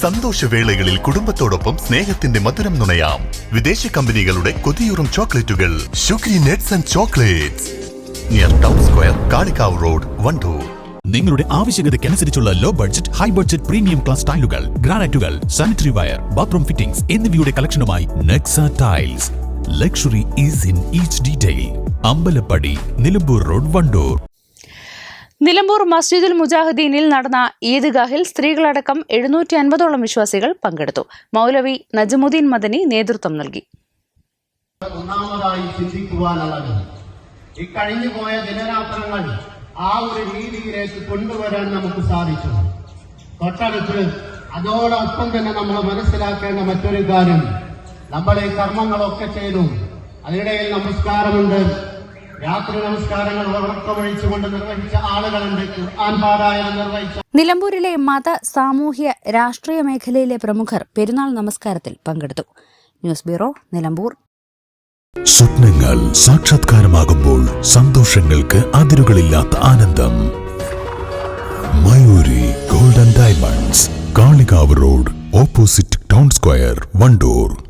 സന്തോഷവേളകളിൽ കുടുംബത്തോടൊപ്പം സ്നേഹത്തിന്റെ മധുരം നുണയാം. വിദേശ കമ്പനികളുടെ കൊതിയൂറും ചോക്ലേറ്റുകൾ. ഷുഗ്രി nets and chocolates. Near town square Kalikavu road Wandoor. നിങ്ങളുടെ ആവശ്യകതയ്ക്കനുസരിച്ചുള്ള low budget high budget premium class ടൈലുകൾ ഗ്രാനൈറ്റുകൾ സാനിറ്ററി വയർ ബാത്റൂം ഫിറ്റിംഗ്സ് എന്നിവയുടെ കളക്ഷനുമായി Nexa tiles luxury is in each detail Ambalappadi Nilambur road Wandoor. Nilambur മസ്ജിദുൽ മുജാഹിദീനിൽ നടന്ന ഈദ്ഗാഹിൽ സ്ത്രീകളടക്കം എഴുന്നൂറ്റി അൻപതോളം വിശ്വാസികൾ പങ്കെടുത്തു. മൗലവി നജമുദ്ദീൻ മദനി നേതൃത്വം നൽകി. ഒന്നാമതായി ചിന്തിക്കുവാനുള്ളത് ഇക്കഴിഞ്ഞു പോയ ദിനരാത്രങ്ങൾ ആ ഒരു രീതിയിലേക്ക് കൊണ്ടുവരാൻ നമുക്ക് സാധിച്ചു. തൊട്ടടുത്ത് അതോടൊപ്പം തന്നെ നമ്മൾ മനസ്സിലാക്കേണ്ട മറ്റൊരു കാര്യം. നമ്മൾ ഈ കർമ്മങ്ങളൊക്കെ ചെയ്തു. അതിനിടയിൽ നമസ്കാരമുണ്ട്. രാത്രി നമസ്കാരങ്ങൾ ഉറക്കമൊഴിച്ചുകൊണ്ട് നിർവഹിച്ച ആളുകളുണ്ട് ഖുർആൻ പാരായണം നിർവഹിച്ച നിലമ്പൂരിലെ മത സാമൂഹ്യ രാഷ്ട്രീയ മേഖലയിലെ പ്രമുഖർ പെരുന്നാൾ നമസ്കാരത്തിൽ പങ്കെടുത്തു. News bureau Nilambur. സ്വപ്നങ്ങൾ സാക്ഷാത്കാരമാകുമ്പോൾ സന്തോഷങ്ങൾക്ക് അതിരുകളില്ലാത്ത ആനന്ദം. Mayuri golden diamonds Kalikavu road opposite town square Wandoor.